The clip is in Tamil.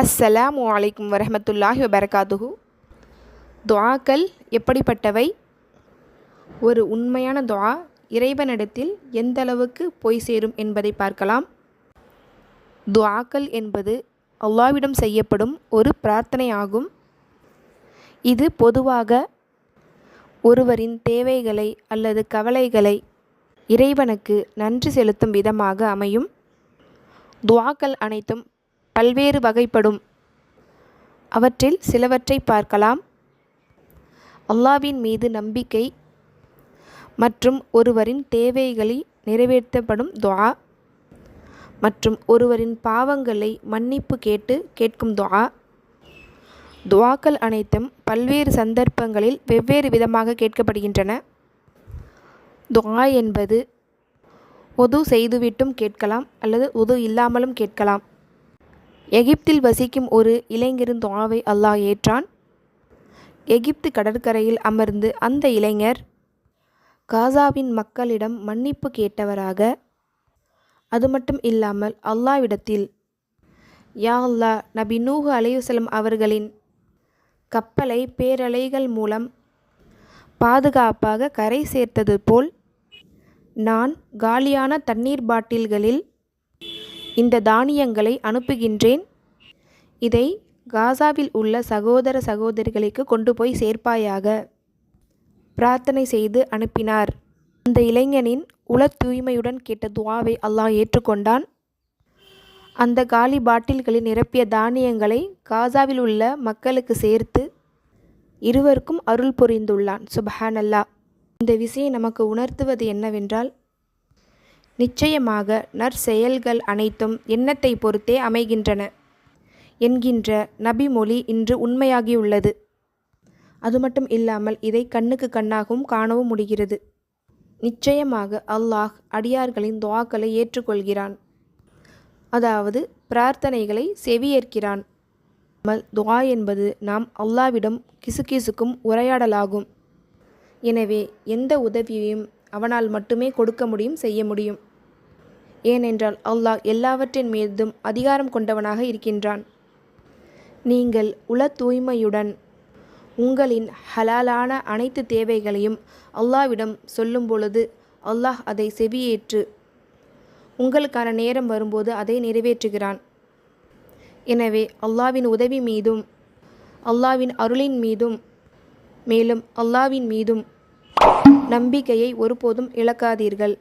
அஸ்ஸலாமு அலைக்கும் வரஹமத்துல்லாஹி வபரகாத்துஹு. துவாக்கள் எப்படிப்பட்டவை? ஒரு உண்மையான துவா இறைவனிடத்தில் எந்த அளவுக்கு போய் சேரும் என்பதை பார்க்கலாம். துவாக்கள் என்பது அல்லாவிடம் செய்யப்படும் ஒரு பிரார்த்தனை ஆகும் இது பொதுவாக ஒருவரின் தேவைகளை அல்லது கவலைகளை இறைவனுக்கு நன்றி செலுத்தும் விதமாக அமையும். துவாக்கள் அனைத்தும் பல்வேறு வகைப்படும். அவற்றில் சிலவற்றை பார்க்கலாம். அல்லாவின் மீது நம்பிக்கை மற்றும் ஒருவரின் தேவைகளை நிறைவேற்றப்படும் துவா மற்றும் ஒருவரின் பாவங்களை மன்னிப்பு கேட்டு கேட்கும் துவா துவாக்கள் அனைத்தும் பல்வேறு சந்தர்ப்பங்களில் வெவ்வேறு விதமாக கேட்கப்படுகின்றன. துவா என்பது உது செய்துவிட்டும் கேட்கலாம் அல்லது உது இல்லாமலும் கேட்கலாம் எகிப்தில் வசிக்கும் ஒரு இளைஞரின் துஆவை அல்லாஹ் ஏற்றான். எகிப்து கடற்கரையில் அமர்ந்து அந்த இளைஞர் காசாவின் மக்களிடம் மன்னிப்பு கேட்டவராக அது மட்டும் இல்லாமல் அல்லாவிடத்தில் யா அல்லா நபி நூஹு அலையுசலம் அவர்களின் கப்பலை பேரலைகள் மூலம் பாதுகாப்பாக கரை சேர்த்தது போல் நான் காலியான தண்ணீர் பாட்டில்களில் இந்த தானியங்களை அனுப்புகின்றேன். இதை காசாவில் உள்ள சகோதர சகோதரிகளுக்கு கொண்டு போய் சேர்ப்பாயாக. பிரார்த்தனை செய்து அனுப்பினார். அந்த இளைஞனின் உல தூய்மையுடன் கேட்ட துவாவை அல்லாஹ் ஏற்றுக்கொண்டான். அந்த காலி பாட்டில்களில் நிரப்பிய தானியங்களை காசாவில் உள்ள மக்களுக்கு சேர்த்து இருவருக்கும் அருள் புரிந்துள்ளான். சுபஹானல்லா. இந்த விஷயம் நமக்கு உணர்த்துவது என்னவென்றால் நிச்சயமாக நற்செயல்கள் அனைத்தும் எண்ணத்தை பொறுத்தே அமைகின்றன என்கின்ற நபிமொழி இன்று உண்மையாகியுள்ளது. அது மட்டும் இல்லாமல் இதை கண்ணுக்கு கண்ணாகவும் காணவும் முடிகிறது. நிச்சயமாக அல்லாஹ் அடியார்களின் துவாக்களை ஏற்றுக்கொள்கிறான். அதாவது பிரார்த்தனைகளை செவியேற்கிறான். துவா என்பது நாம் அல்லாவிடம் கிசுகிசுக்கும் உரையாடலாகும். எனவே எந்த உதவியையும் அவனால் மட்டுமே கொடுக்க முடியும் செய்ய முடியும். ஏனென்றால் அல்லாஹ் எல்லாவற்றின் மீதும் அதிகாரம் கொண்டவனாக இருக்கின்றான். நீங்கள் உள தூய்மையுடன் உங்களின் ஹலாலான அனைத்து தேவைகளையும் அல்லாவிடம் சொல்லும் பொழுது அல்லாஹ் அதை செவியேற்று உங்களுக்கான நேரம் வரும்போது அதை நிறைவேற்றுகிறான். எனவே அல்லாவின் உதவி மீதும் அல்லாவின் அருளின் மீதும் மேலும் அல்லாவின் மீதும் நம்பிக்கையை ஒருபோதும் இழக்காதீர்கள்.